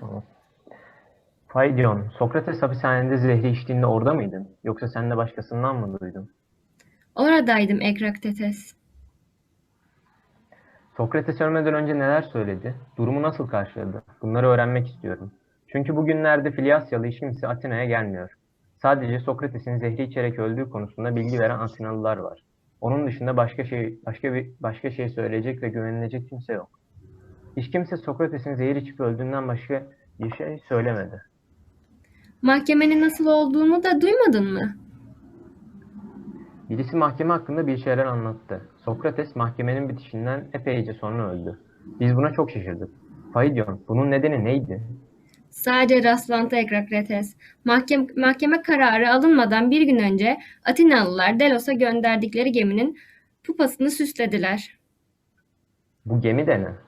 Tamam. Faydyon, Sokrates hapishanede zehri içtiğinde orada mıydın? Yoksa sen de başkasından mı duydun? Oradaydım Ekraktetes. Sokrates ölmeden önce neler söyledi? Durumu nasıl karşıladı? Bunları öğrenmek istiyorum. Çünkü bugünlerde Filyasyalı hiç kimse Atina'ya gelmiyor. Sadece Sokrates'in zehri içerek öldüğü konusunda bilgi veren Atinalılar var. Onun dışında başka şey başka bir başka şey söyleyecek ve güvenilecek kimse yok. Hiç kimse Sokrates'in zehir içip öldüğünden başka bir şey söylemedi. Mahkemenin nasıl olduğunu da duymadın mı? Birisi mahkeme hakkında bir şeyler anlattı. Sokrates mahkemenin bitişinden epeyce sonra öldü. Biz buna çok şaşırdık. Faidyon, bunun nedeni neydi? Sadece rastlantı Ekraktetes. Mahkeme, mahkeme kararı alınmadan bir gün önce Atinalılar Delos'a gönderdikleri geminin pupasını süslediler. Bu gemi de ne?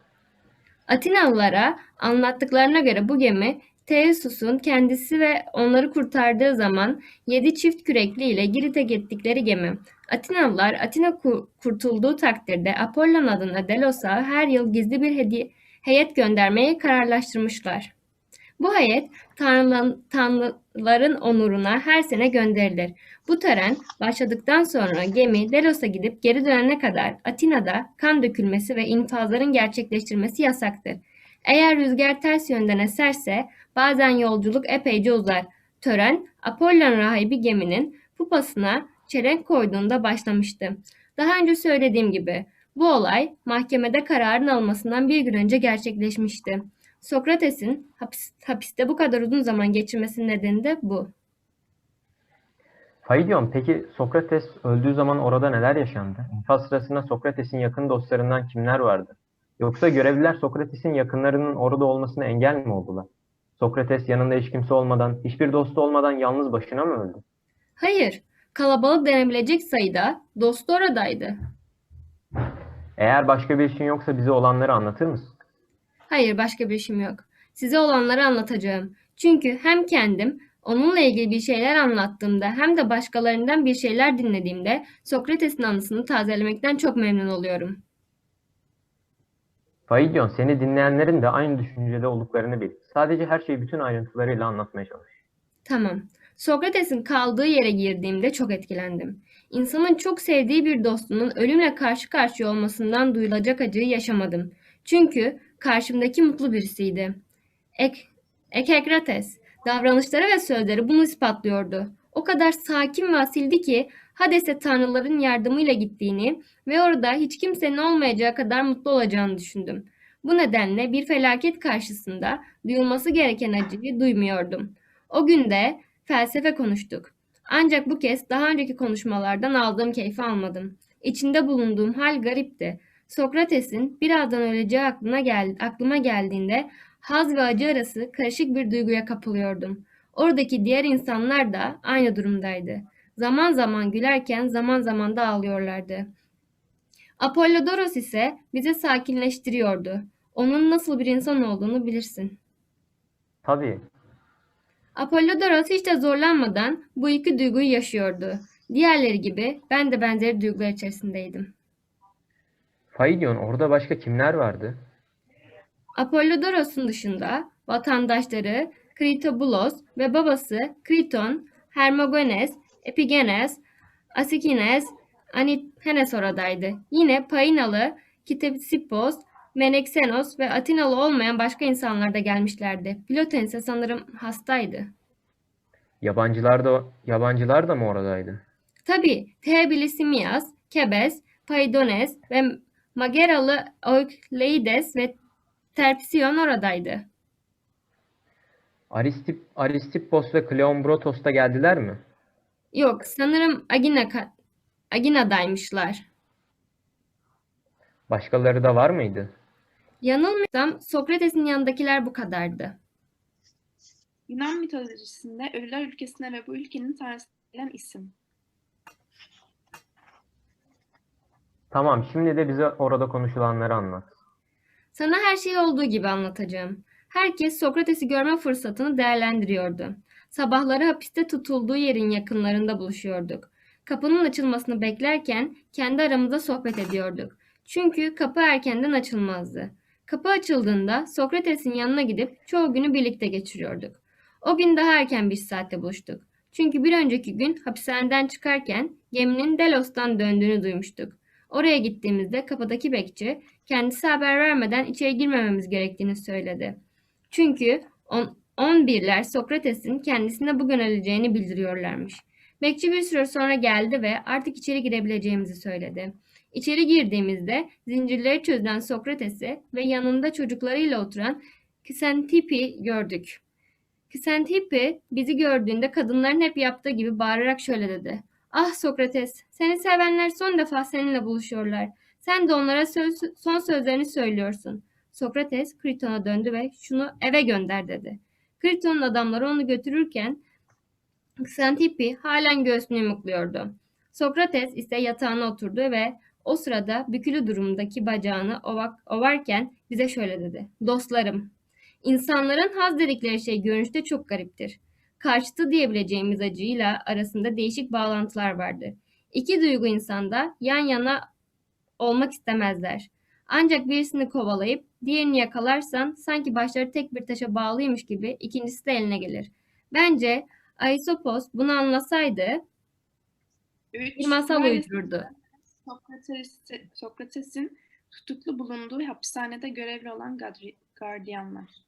Atinalılara anlattıklarına göre bu gemi Theseus'un kendisi ve onları kurtardığı zaman yedi çift kürekli ile Girit'e gittikleri gemi. Atinalılar Atina ku- kurtulduğu takdirde Apollon adına Delos'a her yıl gizli bir hediye, heyet göndermeye kararlaştırmışlar. Bu heyet tanrılan- tanrıların onuruna her sene gönderilir. Bu tören başladıktan sonra gemi Delos'a gidip geri dönene kadar Atina'da kan dökülmesi ve infazların gerçekleştirmesi yasaktır. Eğer rüzgar ters yönden eserse bazen yolculuk epeyce uzar. Tören Apollon rahibi geminin pupasına çelenk koyduğunda başlamıştı. Daha önce söylediğim gibi bu olay mahkemede kararın almasından bir gün önce gerçekleşmişti. Sokrates'in hapis- hapiste bu kadar uzun zaman geçirmesinin nedeni de bu. Faidyon, peki Sokrates öldüğü zaman orada neler yaşandı? İnfaz sırasında Sokrates'in yakın dostlarından kimler vardı? Yoksa görevliler Sokrates'in yakınlarının orada olmasına engel mi oldular? Sokrates yanında hiç kimse olmadan, hiçbir dostu olmadan yalnız başına mı öldü? Hayır, kalabalık denebilecek sayıda dostu oradaydı. Eğer başka bir işin yoksa bize olanları anlatır mısın? Hayır, başka bir işim yok. Size olanları anlatacağım. Çünkü hem kendim onunla ilgili bir şeyler anlattığımda hem de başkalarından bir şeyler dinlediğimde Sokrates'in anısını tazelemekten çok memnun oluyorum. Faidyon, seni dinleyenlerin de aynı düşüncede olduklarını bil. Sadece her şeyi bütün ayrıntılarıyla anlatmaya çalış. Tamam. Sokrates'in kaldığı yere girdiğimde çok etkilendim. İnsanın çok sevdiği bir dostunun ölümle karşı karşıya olmasından duyulacak acıyı yaşamadım. Çünkü karşımdaki mutlu birisiydi. Ek, Ekekrates, davranışları ve sözleri bunu ispatlıyordu. O kadar sakin ve asildi ki Hades'e tanrıların yardımıyla gittiğini ve orada hiç kimsenin olmayacağı kadar mutlu olacağını düşündüm. Bu nedenle bir felaket karşısında duyulması gereken acıyı duymuyordum. O gün de felsefe konuştuk. Ancak bu kez daha önceki konuşmalardan aldığım keyfi almadım. İçinde bulunduğum hal garipti. Sokrates'in birazdan öleceği aklına gel aklıma geldiğinde haz ve acı arası karışık bir duyguya kapılıyordum. Oradaki diğer insanlar da aynı durumdaydı. Zaman zaman gülerken zaman zaman da ağlıyorlardı. Apollodoros ise bizi sakinleştiriyordu. Onun nasıl bir insan olduğunu bilirsin. Tabii, Apollodoros hiç de zorlanmadan bu iki duyguyu yaşıyordu. Diğerleri gibi ben de benzeri duygular içerisindeydim. Faidyon, orada başka kimler vardı? Apollodoros'un dışında vatandaşları Kritobulos ve babası Kriton, Hermogenes, Epigenes, Asikines, Aniphenes oradaydı. Yine Painalı, Kitesippos, Menexenos ve Atinalı olmayan başka insanlar da gelmişlerdi. Piloten ise sanırım hastaydı. Yabancılar da yabancılar da mı oradaydı? Tabii Teobilisimias, Kebes, Paidones ve Mageralı Oikleides ve Terpsion oradaydı. Aristip, Aristippos ve Kleombrotos da geldiler mi? Yok, sanırım Agina Agina'daymışlar. Başkaları da var mıydı? Yanılmıyorsam Sokrates'in yanındakiler bu kadardı. Yunan mitolojisinde ölüler ülkesine ve bu ülkenin tanrısı verilen isim. Tamam, şimdi de bize orada konuşulanları anlat. Sana her şeyi olduğu gibi anlatacağım. Herkes Sokrates'i görme fırsatını değerlendiriyordu. Sabahları hapiste tutulduğu yerin yakınlarında buluşuyorduk. Kapının açılmasını beklerken kendi aramızda sohbet ediyorduk. Çünkü kapı erkenden açılmazdı. Kapı açıldığında Sokrates'in yanına gidip çoğu günü birlikte geçiriyorduk. O gün daha erken bir saatte buluştuk. Çünkü bir önceki gün hapishaneden çıkarken geminin Delos'tan döndüğünü duymuştuk. Oraya gittiğimizde kapıdaki bekçi kendisi haber vermeden içeri girmememiz gerektiğini söyledi. Çünkü on, 11'ler Sokrates'in kendisine bugün öleceğini bildiriyorlarmış. Bekçi bir süre sonra geldi ve artık içeri girebileceğimizi söyledi. İçeri girdiğimizde zincirleri çözülen Sokrates'i ve yanında çocuklarıyla oturan Ksentypi gördük. Ksentypi bizi gördüğünde kadınların hep yaptığı gibi bağırarak şöyle dedi. Ah Sokrates, seni sevenler son defa seninle buluşuyorlar. Sen de onlara söz, son sözlerini söylüyorsun. Sokrates Kriton'a döndü ve şunu eve gönder dedi. Kriton'un adamları onu götürürken Ksentypi halen göğsünü yumukluyordu. Sokrates ise yatağına oturdu ve o sırada bükülü durumdaki bacağını ovak, ovarken bize şöyle dedi. Dostlarım, insanların haz dedikleri şey görünüşte çok gariptir. Karşıtı diyebileceğimiz acıyla arasında değişik bağlantılar vardır. İki duygu insanda yan yana olmak istemezler. Ancak birisini kovalayıp diğerini yakalarsan sanki başları tek bir taşa bağlıymış gibi ikincisi de eline gelir. Bence Aesopos bunu anlasaydı Üç, bir masal uydururdu. Sokrates, Sokrates'in tutuklu bulunduğu hapishanede görevli olan gardiyanlar.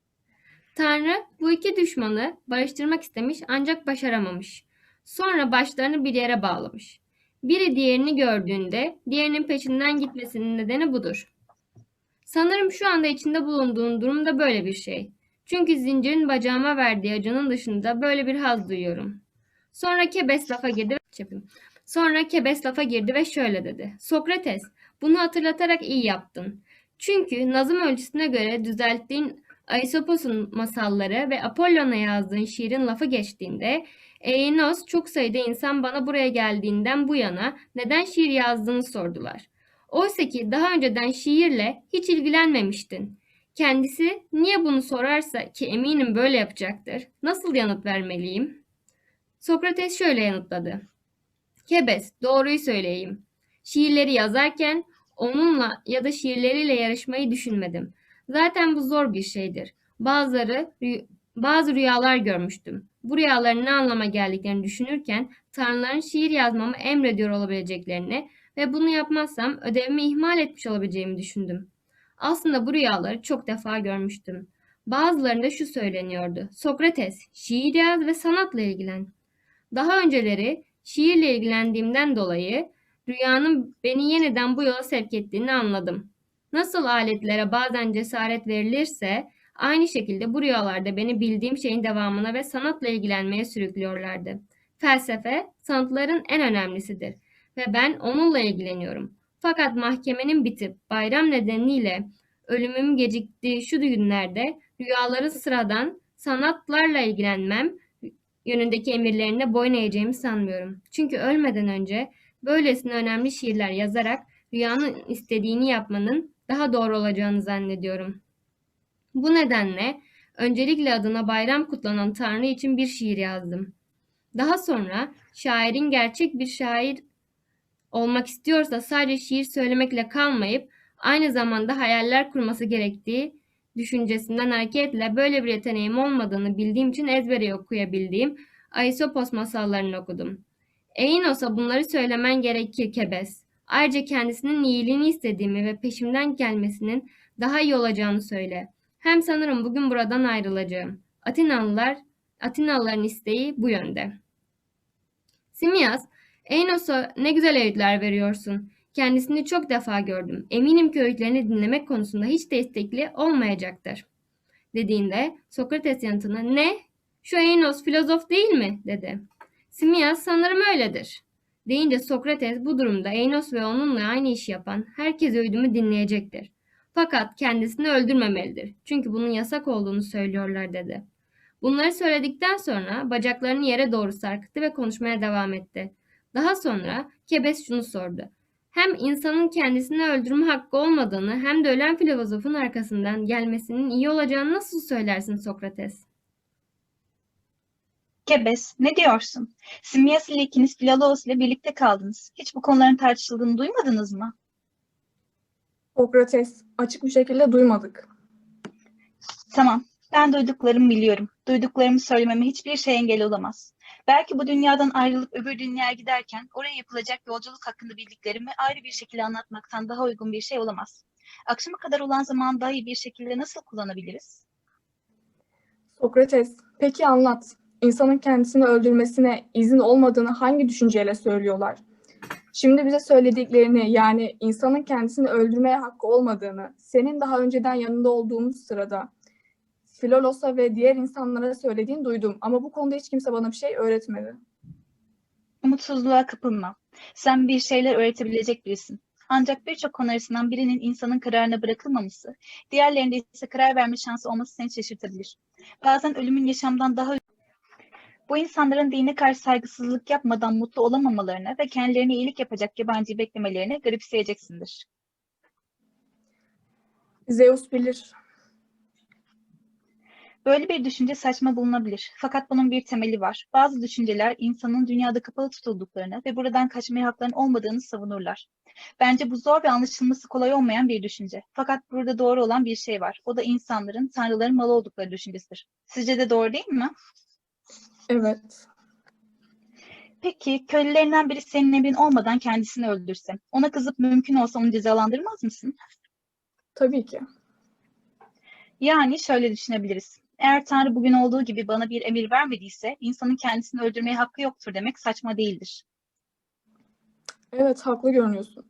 Tanrı bu iki düşmanı barıştırmak istemiş ancak başaramamış. Sonra başlarını bir yere bağlamış. Biri diğerini gördüğünde diğerinin peşinden gitmesinin nedeni budur. Sanırım şu anda içinde bulunduğum durum da böyle bir şey. Çünkü zincirin bacağıma verdiği acının dışında böyle bir haz duyuyorum. Sonra Kebes lafa girdi. Sonra Kebes lafa girdi ve şöyle dedi. Sokrates, bunu hatırlatarak iyi yaptın. Çünkü nazım ölçüsüne göre düzelttiğin Aesopos'un masalları ve Apollon'a yazdığın şiirin lafı geçtiğinde Einos çok sayıda insan bana buraya geldiğinden bu yana neden şiir yazdığını sordular. Oysa ki daha önceden şiirle hiç ilgilenmemiştin. Kendisi niye bunu sorarsa ki eminim böyle yapacaktır. Nasıl yanıt vermeliyim? Sokrates şöyle yanıtladı. Kebes, doğruyu söyleyeyim. Şiirleri yazarken onunla ya da şiirleriyle yarışmayı düşünmedim. Zaten bu zor bir şeydir. Bazıları bazı rüyalar görmüştüm. Bu rüyaların ne anlama geldiklerini düşünürken tanrıların şiir yazmamı emrediyor olabileceklerini ve bunu yapmazsam ödevimi ihmal etmiş olabileceğimi düşündüm. Aslında bu rüyaları çok defa görmüştüm. Bazılarında şu söyleniyordu. Sokrates, şiir yaz ve sanatla ilgilen. Daha önceleri şiirle ilgilendiğimden dolayı rüyanın beni yeniden bu yola sevk ettiğini anladım. Nasıl aletlere bazen cesaret verilirse aynı şekilde bu rüyalarda beni bildiğim şeyin devamına ve sanatla ilgilenmeye sürüklüyorlardı. Felsefe sanatların en önemlisidir ve ben onunla ilgileniyorum. Fakat mahkemenin bitip bayram nedeniyle ölümüm geciktiği şu günlerde rüyaların sıradan sanatlarla ilgilenmem yönündeki emirlerine boyun eğeceğimi sanmıyorum. Çünkü ölmeden önce böylesine önemli şiirler yazarak rüyanın istediğini yapmanın daha doğru olacağını zannediyorum. Bu nedenle öncelikle adına bayram kutlanan Tanrı için bir şiir yazdım. Daha sonra şairin gerçek bir şair olmak istiyorsa sadece şiir söylemekle kalmayıp aynı zamanda hayaller kurması gerektiği düşüncesinden hareketle böyle bir yeteneğim olmadığını bildiğim için ezbere okuyabildiğim Aesopos masallarını okudum. Einos'a bunları söylemen gerekir Kebes. Ayrıca kendisinin iyiliğini istediğimi ve peşimden gelmesinin daha iyi olacağını söyle. Hem sanırım bugün buradan ayrılacağım. Atinalılar, Atinalıların isteği bu yönde. Simyas, Einos'a ne güzel öğütler veriyorsun. Kendisini çok defa gördüm. Eminim ki öğütlerini dinlemek konusunda hiç de istekli olmayacaktır. Dediğinde Sokrates yanıtına ne? Şu Einos filozof değil mi? dedi. Simyas sanırım öyledir. Deyince Sokrates bu durumda Einos ve onunla aynı işi yapan herkes öğüdümü dinleyecektir. Fakat kendisini öldürmemelidir. Çünkü bunun yasak olduğunu söylüyorlar dedi. Bunları söyledikten sonra bacaklarını yere doğru sarkıttı ve konuşmaya devam etti. Daha sonra Kebes şunu sordu. Hem insanın kendisini öldürme hakkı olmadığını hem de ölen filozofun arkasından gelmesinin iyi olacağını nasıl söylersin Sokrates? Kebes, ne diyorsun? Simyas ile ikiniz Filolaos ile birlikte kaldınız. Hiç bu konuların tartışıldığını duymadınız mı? Sokrates, açık bir şekilde duymadık. Tamam, ben duyduklarımı biliyorum. Duyduklarımı söylememe hiçbir şey engel olamaz. Belki bu dünyadan ayrılıp öbür dünyaya giderken oraya yapılacak yolculuk hakkında bildiklerimi ayrı bir şekilde anlatmaktan daha uygun bir şey olamaz. Akşama kadar olan zamanı daha iyi bir şekilde nasıl kullanabiliriz? Sokrates, peki anlat. İnsanın kendisini öldürmesine izin olmadığını hangi düşünceyle söylüyorlar? Şimdi bize söylediklerini yani insanın kendisini öldürmeye hakkı olmadığını, senin daha önceden yanında olduğumuz sırada Filolos'a ve diğer insanlara söylediğini duydum ama bu konuda hiç kimse bana bir şey öğretmedi. Umutsuzluğa kapılma. Sen bir şeyler öğretebilecek birisin. Ancak birçok konu arasından birinin insanın kararına bırakılmaması, diğerlerinde ise karar verme şansı olması seni şaşırtabilir. Bazen ölümün yaşamdan daha bu insanların dine karşı saygısızlık yapmadan mutlu olamamalarını ve kendilerine iyilik yapacak yabancıyı beklemelerini garipseyeceksindir. Zeus bilir. Böyle bir düşünce saçma bulunabilir. Fakat bunun bir temeli var. Bazı düşünceler insanın dünyada kapalı tutulduklarını ve buradan kaçmaya haklarının olmadığını savunurlar. Bence bu zor ve anlaşılması kolay olmayan bir düşünce. Fakat burada doğru olan bir şey var. O da insanların tanrıların malı oldukları düşüncesidir. Sizce de doğru değil mi? Evet. Peki kölelerinden biri senin emrin olmadan kendisini öldürse, ona kızıp mümkün olsa onu cezalandırmaz mısın? Tabii ki. Yani şöyle düşünebiliriz. Eğer Tanrı bugün olduğu gibi bana bir emir vermediyse, insanın kendisini öldürmeye hakkı yoktur demek saçma değildir. Evet, haklı görünüyorsun.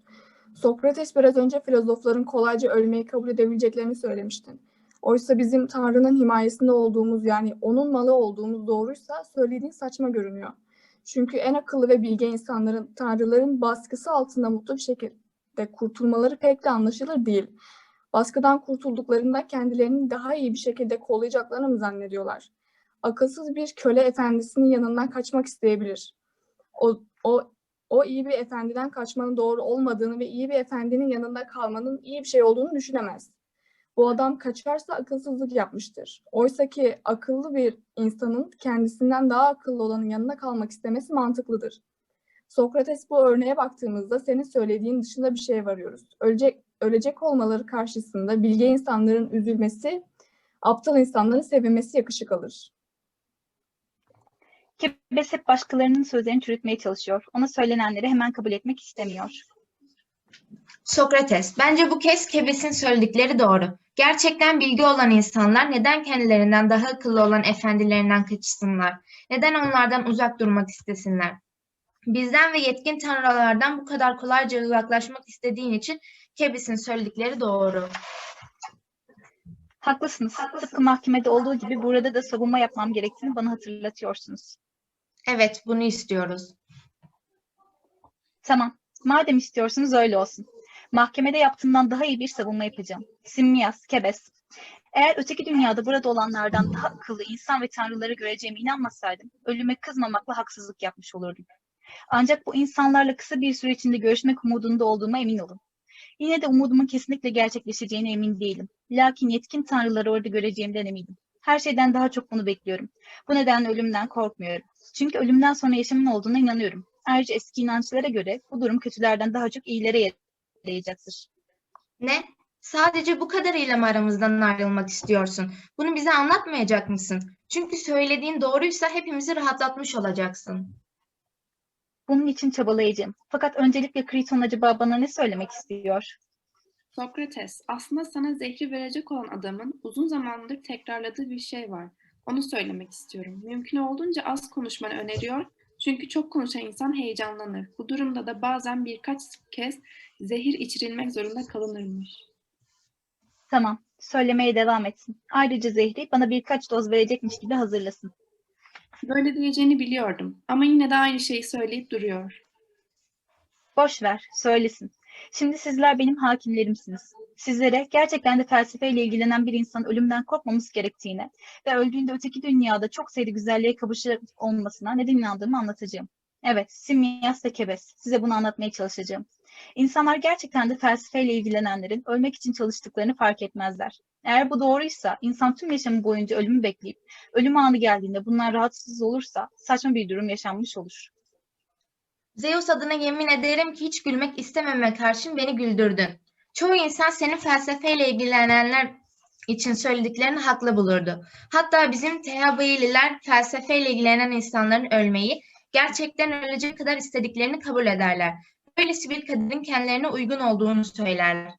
Sokrates biraz önce filozofların kolayca ölmeyi kabul edebileceklerini söylemiştin. Oysa bizim Tanrı'nın himayesinde olduğumuz yani onun malı olduğumuz doğruysa söylediğin saçma görünüyor. Çünkü en akıllı ve bilge insanların Tanrıların baskısı altında mutlu bir şekilde kurtulmaları pek de anlaşılır değil. Baskıdan kurtulduklarında kendilerini daha iyi bir şekilde kollayacaklarını mı zannediyorlar? Akılsız bir köle efendisinin yanından kaçmak isteyebilir. O, o o iyi bir efendiden kaçmanın doğru olmadığını ve iyi bir efendinin yanında kalmanın iyi bir şey olduğunu düşünemez. Bu adam kaçarsa akılsızlık yapmıştır. Oysa ki akıllı bir insanın kendisinden daha akıllı olanın yanında kalmak istemesi mantıklıdır. Sokrates bu örneğe baktığımızda senin söylediğin dışında bir şey varıyoruz. Ölecek, ölecek olmaları karşısında bilge insanların üzülmesi, aptal insanların sevinmesi yakışık alır. Kebes hep başkalarının sözlerini çürütmeye çalışıyor. Ona söylenenleri hemen kabul etmek istemiyor. Sokrates, bence bu kez Kebes'in söyledikleri doğru. Gerçekten bilgi olan insanlar neden kendilerinden daha akıllı olan efendilerinden kaçışsınlar? Neden onlardan uzak durmak istesinler? Bizden ve yetkin tanrılardan bu kadar kolayca uzaklaşmak istediğin için Kebes'in söyledikleri doğru. Haklısınız. Tıpkı mahkemede olduğu gibi burada da savunma yapmam gerektiğini bana hatırlatıyorsunuz. Evet, bunu istiyoruz. Tamam. Madem istiyorsunuz öyle olsun. Mahkemede yaptığımdan daha iyi bir savunma yapacağım. Simmias, Kebes. Eğer öteki dünyada burada olanlardan daha akıllı insan ve tanrıları göreceğime inanmasaydım, ölüme kızmamakla haksızlık yapmış olurdum. Ancak bu insanlarla kısa bir süre içinde görüşmek umudunda olduğuma emin olun. Yine de umudumun kesinlikle gerçekleşeceğine emin değilim. Lakin yetkin tanrıları orada göreceğimden eminim. Her şeyden daha çok bunu bekliyorum. Bu nedenle ölümden korkmuyorum. Çünkü ölümden sonra yaşamın olduğuna inanıyorum. Ayrıca eski inançlara göre bu durum kötülerden daha çok iyilere yarayacaktır. Ne? Sadece bu kadarıyla mı aramızdan ayrılmak istiyorsun? Bunu bize anlatmayacak mısın? Çünkü söylediğin doğruysa hepimizi rahatlatmış olacaksın. Bunun için çabalayacağım. Fakat öncelikle Kriton acaba bana ne söylemek istiyor? Sokrates, aslında sana zehri verecek olan adamın uzun zamandır tekrarladığı bir şey var. Onu söylemek istiyorum. Mümkün olduğunca az konuşmanı öneriyor. Çünkü çok konuşan insan heyecanlanır. Bu durumda da bazen birkaç kez zehir içirilmek zorunda kalınırmış. Tamam, söylemeye devam etsin. Ayrıca zehri bana birkaç doz verecekmiş gibi hazırlasın. Böyle diyeceğini biliyordum ama yine de aynı şeyi söyleyip duruyor. Boş ver, söylesin. Şimdi sizler benim hakimlerimsiniz. Sizlere gerçekten de felsefeyle ilgilenen bir insan ölümden korkmamız gerektiğine ve öldüğünde öteki dünyada çok sayıda güzelliğe kavuşacak olmasına neden inandığımı anlatacağım. Evet, Simyas ve Kebes. Size bunu anlatmaya çalışacağım. İnsanlar gerçekten de felsefeyle ilgilenenlerin ölmek için çalıştıklarını fark etmezler. Eğer bu doğruysa, insan tüm yaşamı boyunca ölümü bekleyip, ölüm anı geldiğinde bunlar rahatsız olursa saçma bir durum yaşanmış olur. Zeus adına yemin ederim ki hiç gülmek istememe karşın beni güldürdün. Çoğu insan senin felsefeyle ilgilenenler için söylediklerini haklı bulurdu. Hatta bizim Tehabayililer felsefeyle ilgilenen insanların ölmeyi gerçekten ölecek kadar istediklerini kabul ederler. Böylesi bir kaderin kendilerine uygun olduğunu söylerler.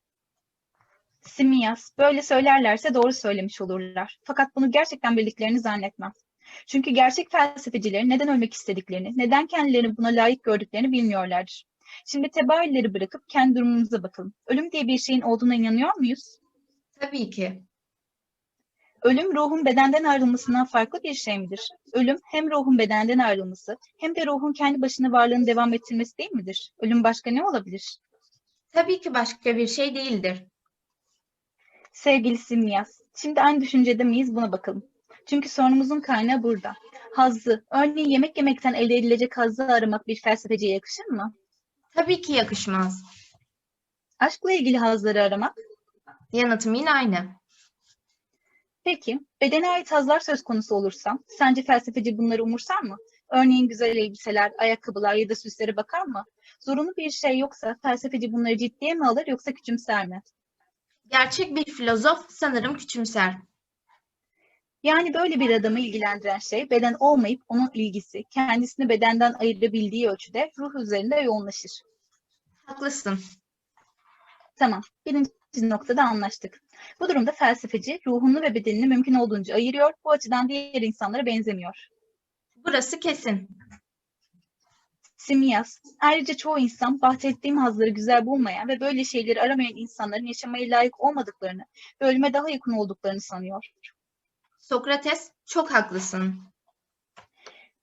Simiyas, böyle söylerlerse doğru söylemiş olurlar. Fakat bunu gerçekten bildiklerini zannetmem. Çünkü gerçek felsefeciler neden ölmek istediklerini, neden kendilerini buna layık gördüklerini bilmiyorlardır. Şimdi tebailleri bırakıp kendi durumumuza bakalım. Ölüm diye bir şeyin olduğuna inanıyor muyuz? Tabii ki. Ölüm ruhun bedenden ayrılmasından farklı bir şey midir? Ölüm hem ruhun bedenden ayrılması hem de ruhun kendi başına varlığını devam ettirmesi değil midir? Ölüm başka ne olabilir? Tabii ki başka bir şey değildir. Sevgili Simyas, şimdi aynı düşüncede miyiz buna bakalım. Çünkü sorunumuzun kaynağı burada. Hazzı, örneğin yemek yemekten elde edilecek hazzı aramak bir felsefeciye yakışır mı? Tabii ki yakışmaz. Aşkla ilgili hazzları aramak? Yanıtım yine aynı. Peki, bedene ait hazlar söz konusu olursa, sence felsefeci bunları umursar mı? Örneğin güzel elbiseler, ayakkabılar ya da süslere bakar mı? Zorunlu bir şey yoksa felsefeci bunları ciddiye mi alır yoksa küçümser mi? Gerçek bir filozof sanırım küçümser. Yani böyle bir adamı ilgilendiren şey beden olmayıp onun ilgisi, kendisini bedenden ayırabildiği ölçüde ruh üzerinde yoğunlaşır. Haklısın. Tamam, birinci noktada anlaştık. Bu durumda felsefeci ruhunu ve bedenini mümkün olduğunca ayırıyor, bu açıdan diğer insanlara benzemiyor. Burası kesin. Simyas, ayrıca çoğu insan bahsettiğim hazları güzel bulmayan ve böyle şeyleri aramayan insanların yaşamaya layık olmadıklarını ve ölüme daha yakın olduklarını sanıyor. Sokrates, çok haklısın.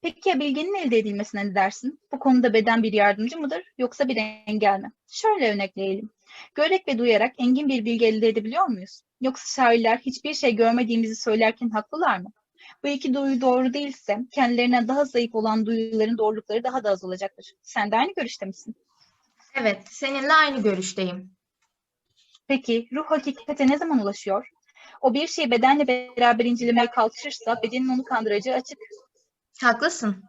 Peki ya bilginin elde edilmesine ne dersin? Bu konuda beden bir yardımcı mıdır yoksa bir engel mi? Şöyle örnekleyelim. Görerek ve duyarak engin bir bilgi elde edebiliyor muyuz? Yoksa şairler hiçbir şey görmediğimizi söylerken haklılar mı? Bu iki duyu doğru değilse kendilerinden daha zayıf olan duyuların doğrulukları daha da az olacaktır. Sen de aynı görüşte misin? Evet, seninle aynı görüşteyim. Peki ruh hakikate ne zaman ulaşıyor? O bir şeyi bedenle beraber incelemeye kalkışırsa bedenin onu kandıracağı açık. Haklısın.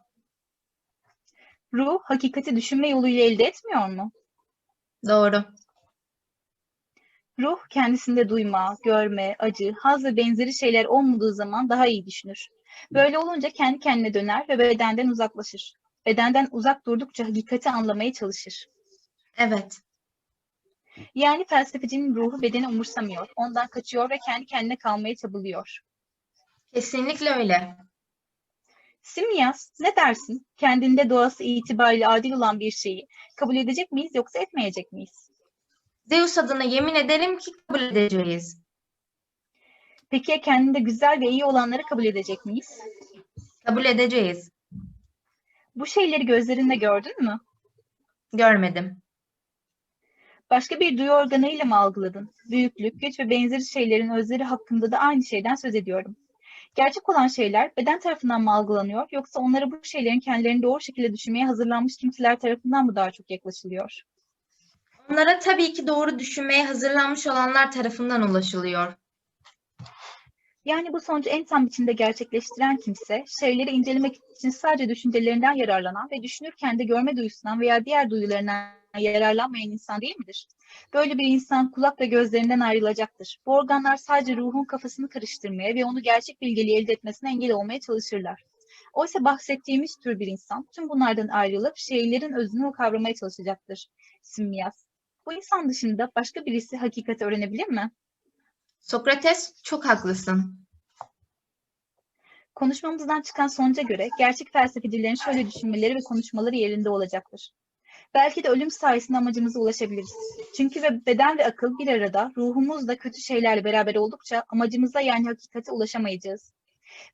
Ruh hakikati düşünme yoluyla elde etmiyor mu? Doğru. Ruh kendisinde duyma, görme, acı, haz ve benzeri şeyler olmadığı zaman daha iyi düşünür. Böyle olunca kendi kendine döner ve bedenden uzaklaşır. Bedenden uzak durdukça hakikati anlamaya çalışır. Evet. Yani felsefecinin ruhu bedeni umursamıyor, ondan kaçıyor ve kendi kendine kalmaya çabalıyor. Kesinlikle öyle. Simyas, ne dersin? Kendinde doğası itibariyle adil olan bir şeyi kabul edecek miyiz yoksa etmeyecek miyiz? Zeus adına yemin ederim ki kabul edeceğiz. Peki ya kendinde güzel ve iyi olanları kabul edecek miyiz? Kabul edeceğiz. Bu şeyleri gözlerinde gördün mü? Görmedim. Başka bir duyu organıyla mı algıladın? Büyüklük, güç ve benzeri şeylerin özleri hakkında da aynı şeyden söz ediyorum. Gerçek olan şeyler beden tarafından mı algılanıyor yoksa onlara bu şeylerin kendilerini doğru şekilde düşünmeye hazırlanmış kimseler tarafından mı daha çok yaklaşılıyor? Onlara tabii ki doğru düşünmeye hazırlanmış olanlar tarafından ulaşılıyor. Yani bu sonucu en tam biçimde gerçekleştiren kimse, şeyleri incelemek için sadece düşüncelerinden yararlanan ve düşünürken de görme duyusundan veya diğer duyularından yararlanmayan insan değil midir? Böyle bir insan kulak ve gözlerinden ayrılacaktır. Bu organlar sadece ruhun kafasını karıştırmaya ve onu gerçek bilgeliği elde etmesine engel olmaya çalışırlar. Oysa bahsettiğimiz tür bir insan tüm bunlardan ayrılıp şeylerin özünü kavramaya çalışacaktır. Simyas. Bu insan dışında başka birisi hakikati öğrenebilir mi? Sokrates, çok haklısın. Konuşmamızdan çıkan sonuca göre gerçek felsefecilerin şöyle düşünmeleri ve konuşmaları yerinde olacaktır. Belki de ölüm sayesinde amacımıza ulaşabiliriz. Çünkü ve beden ve akıl bir arada ruhumuz da kötü şeylerle beraber oldukça amacımıza yani hakikate ulaşamayacağız.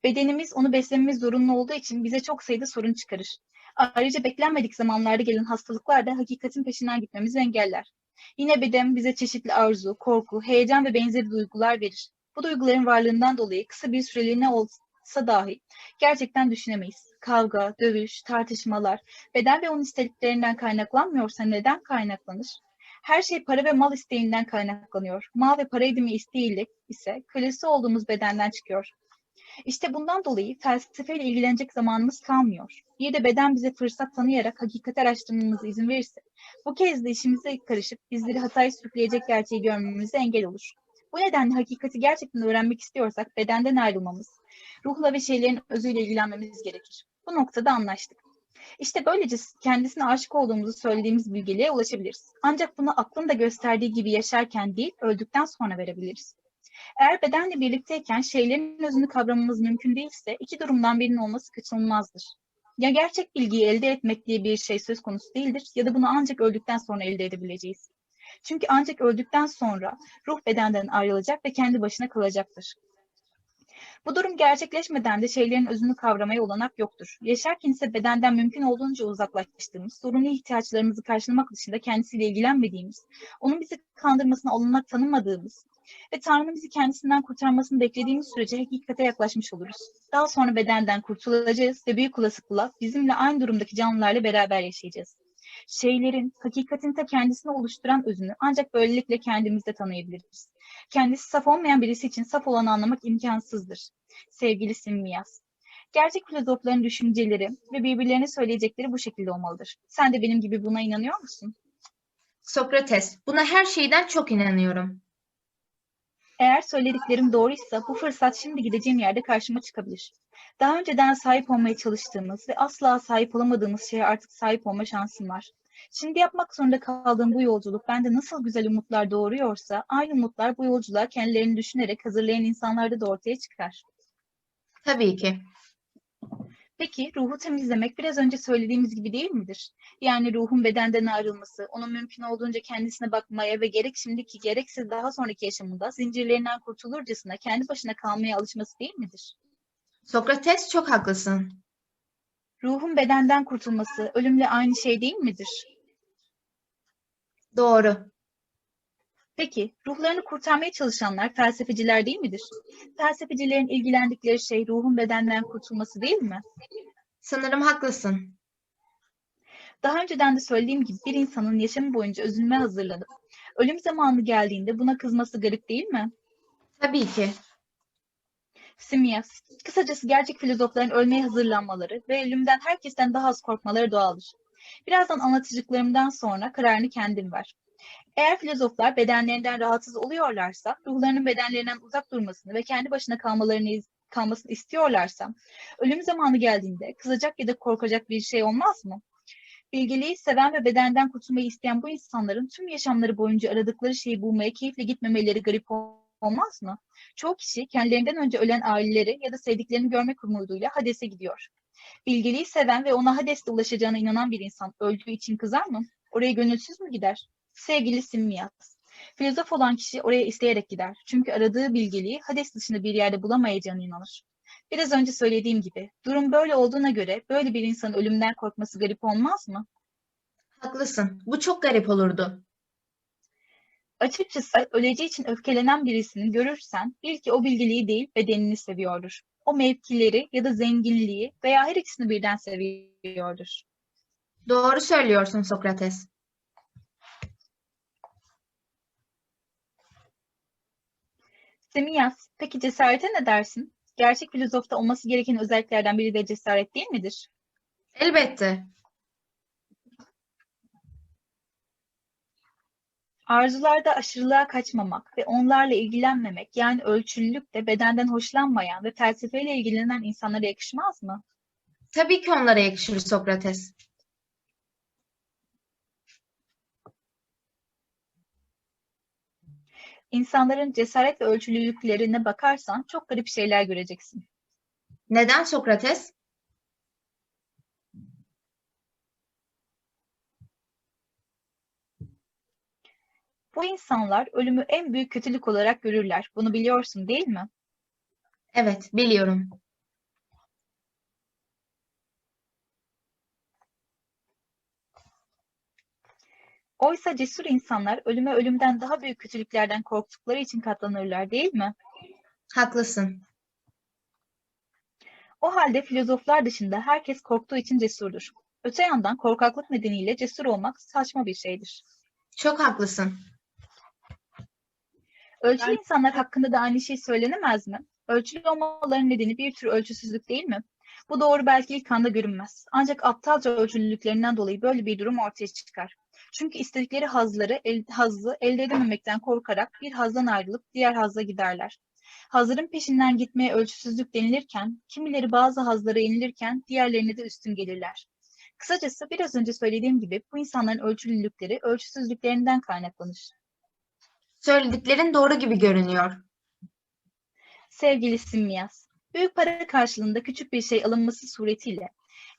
Bedenimiz onu beslememiz zorunlu olduğu için bize çok sayıda sorun çıkarır. Ayrıca beklenmedik zamanlarda gelen hastalıklar da hakikatin peşinden gitmemizi engeller. Yine beden bize çeşitli arzu, korku, heyecan ve benzeri duygular verir. Bu duyguların varlığından dolayı kısa bir süreliğine olsa dahi gerçekten düşünemeyiz. Kavga, dövüş, tartışmalar, beden ve onun istediklerinden kaynaklanmıyorsa neden kaynaklanır? Her şey para ve mal isteğinden kaynaklanıyor. Mal ve para edimi isteğiyle ise kölesi olduğumuz bedenden çıkıyor. İşte bundan dolayı felsefeyle ilgilenecek zamanımız kalmıyor. Bir de beden bize fırsat tanıyarak hakikat araştırmamıza izin verirse, bu kez de işimize karışıp bizleri hataya sürükleyecek gerçeği görmemize engel olur. Bu nedenle hakikati gerçekten öğrenmek istiyorsak bedenden ayrılmamız, ruhla ve şeylerin özüyle ilgilenmemiz gerekir. Bu noktada anlaştık. İşte böylece kendisine aşık olduğumuzu söylediğimiz bilgeliğe ulaşabiliriz. Ancak bunu aklın da gösterdiği gibi yaşarken değil, öldükten sonra verebiliriz. Eğer bedenle birlikteyken şeylerin özünü kavramamız mümkün değilse iki durumdan birinin olması kaçınılmazdır. Ya gerçek bilgiyi elde etmek diye bir şey söz konusu değildir ya da bunu ancak öldükten sonra elde edebileceğiz. Çünkü ancak öldükten sonra ruh bedenden ayrılacak ve kendi başına kalacaktır. Bu durum gerçekleşmeden de şeylerin özünü kavramaya olanak yoktur. Yaşarken ise bedenden mümkün olduğunca uzaklaştığımız, sorunlu ihtiyaçlarımızı karşılamak dışında kendisiyle ilgilenmediğimiz, onun bizi kandırmasına olanak tanımadığımız ve Tanrı'nın bizi kendisinden kurtarmasını beklediğimiz sürece hakikate yaklaşmış oluruz. Daha sonra bedenden kurtulacağız ve büyük olasılıkla bizimle aynı durumdaki canlılarla beraber yaşayacağız. Şeylerin, hakikatin ta kendisini oluşturan özünü ancak böylelikle kendimizde tanıyabiliriz. Kendisi saf olmayan birisi için saf olanı anlamak imkansızdır. Sevgili Simmiyas. Gerçek filozofların düşünceleri ve birbirlerine söyleyecekleri bu şekilde olmalıdır. Sen de benim gibi buna inanıyor musun? Sokrates, buna her şeyden çok inanıyorum. Eğer söylediklerim doğruysa bu fırsat şimdi gideceğim yerde karşıma çıkabilir. Daha önceden sahip olmaya çalıştığımız ve asla sahip olamadığımız şeye artık sahip olma şansım var. Şimdi yapmak zorunda kaldığım bu yolculuk bende nasıl güzel umutlar doğuruyorsa aynı umutlar bu yolculuğa kendilerini düşünerek hazırlayan insanlarda da ortaya çıkar. Tabii ki. Peki ruhu temizlemek biraz önce söylediğimiz gibi değil midir? Yani ruhun bedenden ayrılması, onun mümkün olduğunca kendisine bakmaya ve gerek şimdiki gerekse daha sonraki yaşamında zincirlerinden kurtulurcasına kendi başına kalmaya alışması değil midir? Sokrates çok haklısın. Ruhun bedenden kurtulması ölümle aynı şey değil midir? Doğru. Peki, ruhlarını kurtarmaya çalışanlar felsefeciler değil midir? Felsefecilerin ilgilendikleri şey ruhun bedenden kurtulması değil mi? Sanırım haklısın. Daha önceden de söylediğim gibi bir insanın yaşamı boyunca üzülme hazırlanıp ölüm zamanı geldiğinde buna kızması garip değil mi? Tabii ki. Simyas, kısacası gerçek filozofların ölmeye hazırlanmaları ve ölümden herkesten daha az korkmaları doğaldır. Birazdan anlatacaklarımdan sonra kararını kendin ver. Eğer filozoflar bedenlerinden rahatsız oluyorlarsa, ruhlarının bedenlerinden uzak durmasını ve kendi başına kalmalarını kalmasını istiyorlarsa, ölüm zamanı geldiğinde kızacak ya da korkacak bir şey olmaz mı? Bilgeliği seven ve bedenden kurtulmayı isteyen bu insanların tüm yaşamları boyunca aradıkları şeyi bulmaya keyifle gitmemeleri garip ol- olmaz mı? Çoğu kişi kendilerinden önce ölen aileleri ya da sevdiklerini görmek umuduyla Hades'e gidiyor. Bilgeliği seven ve ona Hades'te ulaşacağına inanan bir insan öldüğü için kızar mı? Oraya gönülsüz mü gider? Sevgili Simmiyas. Filozof olan kişi oraya isteyerek gider. Çünkü aradığı bilgeliği Hades dışında bir yerde bulamayacağına inanır. Biraz önce söylediğim gibi, durum böyle olduğuna göre böyle bir insanın ölümden korkması garip olmaz mı? Haklısın. Bu çok garip olurdu. Açıkçası öleceği için öfkelenen birisini görürsen bil ki o bilgiliği değil bedenini seviyordur. O mevkileri ya da zenginliği veya her ikisini birden seviyordur. Doğru söylüyorsun Sokrates. Semiyas, peki cesarete ne dersin? Gerçek filozofta olması gereken özelliklerden biri de cesaret değil midir? Elbette. Arzularda aşırılığa kaçmamak ve onlarla ilgilenmemek yani ölçülülük de bedenden hoşlanmayan ve felsefeyle ilgilenen insanlara yakışmaz mı? Tabii ki onlara yakışır Sokrates. İnsanların cesaret ve ölçülülüklerine bakarsan çok garip şeyler göreceksin. Neden Sokrates? Bu insanlar ölümü en büyük kötülük olarak görürler. Bunu biliyorsun değil mi? Evet, biliyorum. Oysa cesur insanlar ölüme ölümden daha büyük kötülüklerden korktukları için katlanırlar değil mi? Haklısın. O halde filozoflar dışında herkes korktuğu için cesurdur. Öte yandan korkaklık nedeniyle cesur olmak saçma bir şeydir. Çok haklısın. Ölçülü insanlar hakkında da aynı şey söylenemez mi? Ölçülü olmalarının nedeni bir tür ölçüsüzlük değil mi? Bu doğru belki ilk anda görünmez. Ancak aptalca ölçülülüklerinden dolayı böyle bir durum ortaya çıkar. Çünkü istedikleri hazları, el, hazzı elde edememekten korkarak bir hazdan ayrılıp diğer hazza giderler. Hazların peşinden gitmeye ölçüsüzlük denilirken, kimileri bazı hazlara yenilirken diğerlerine de üstün gelirler. Kısacası biraz önce söylediğim gibi bu insanların ölçülülükleri ölçüsüzlüklerinden kaynaklanır. Söylediklerin doğru gibi görünüyor. Sevgili Simyas, büyük para karşılığında küçük bir şey alınması suretiyle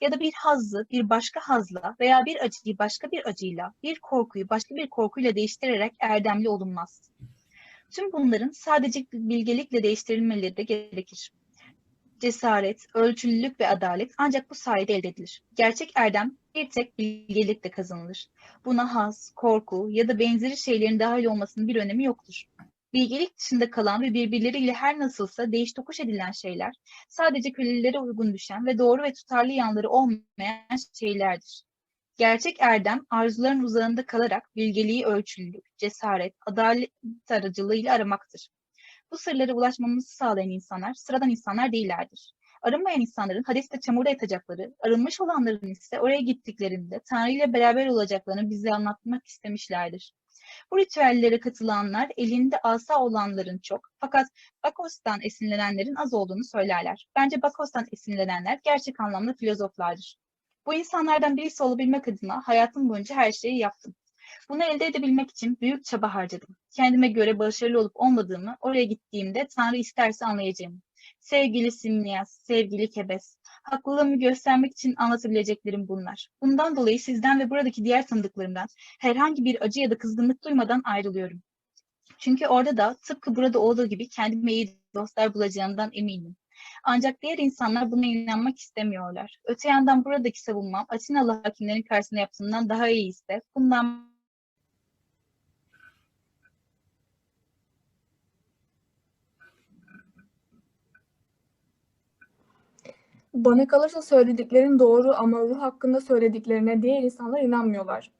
ya da bir hazzı bir başka hazla veya bir acıyı başka bir acıyla, bir korkuyu başka bir korkuyla değiştirerek erdemli olunmaz. Tüm bunların sadece bilgelikle değiştirilmeleri de gerekir. Cesaret, ölçülülük ve adalet ancak bu sayede elde edilir. Gerçek erdem bir tek bilgelikle kazanılır. Buna haz, korku ya da benzeri şeylerin dahil olmasının bir önemi yoktur. Bilgelik dışında kalan ve birbirleriyle her nasılsa değiş tokuş edilen şeyler, sadece kölelere uygun düşen ve doğru ve tutarlı yanları olmayan şeylerdir. Gerçek erdem, arzuların uzağında kalarak bilgeliği ölçülülük, cesaret, adalet aracılığıyla aramaktır. Bu sırlara ulaşmamızı sağlayan insanlar, sıradan insanlar değillerdir. Arınmayan insanların hadiste çamurda yatacakları, arınmış olanların ise oraya gittiklerinde Tanrı ile beraber olacaklarını bize anlatmak istemişlerdir. Bu ritüellere katılanlar elinde asa olanların çok fakat Bakos'tan esinlenenlerin az olduğunu söylerler. Bence Bakos'tan esinlenenler gerçek anlamda filozoflardır. Bu insanlardan birisi olabilmek adına hayatım boyunca her şeyi yaptım. Bunu elde edebilmek için büyük çaba harcadım. Kendime göre başarılı olup olmadığımı oraya gittiğimde Tanrı isterse anlayacağım. Sevgili Simniyas, sevgili Kebes, haklılığımı göstermek için anlatabileceklerim bunlar. Bundan dolayı sizden ve buradaki diğer tanıdıklarımdan herhangi bir acı ya da kızgınlık duymadan ayrılıyorum. Çünkü orada da tıpkı burada olduğu gibi kendime iyi dostlar bulacağımdan eminim. Ancak diğer insanlar buna inanmak istemiyorlar. Öte yandan buradaki savunmam Atinalı hakimlerin karşısında yaptığımdan daha iyi ise bundan Bana kalırsa söylediklerin doğru ama ruh hakkında söylediklerine diğer insanlar inanmıyorlar.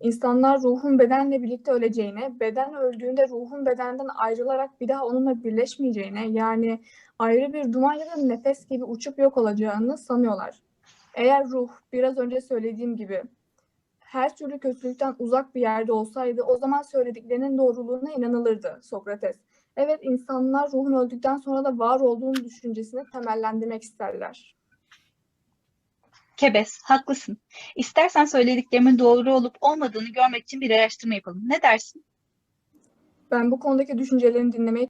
İnsanlar ruhun bedenle birlikte öleceğine, beden öldüğünde ruhun bedenden ayrılarak bir daha onunla birleşmeyeceğine, yani ayrı bir duman ya da nefes gibi uçup yok olacağını sanıyorlar. Eğer ruh, biraz önce söylediğim gibi, her türlü kötülükten uzak bir yerde olsaydı o zaman söylediklerinin doğruluğuna inanılırdı Sokrates. Evet, insanlar ruhun öldükten sonra da var olduğunu düşüncesini temellendirmek isterler. Kebes, haklısın. İstersen söylediklerimin doğru olup olmadığını görmek için bir araştırma yapalım. Ne dersin? Ben bu konudaki düşüncelerini dinlemeyi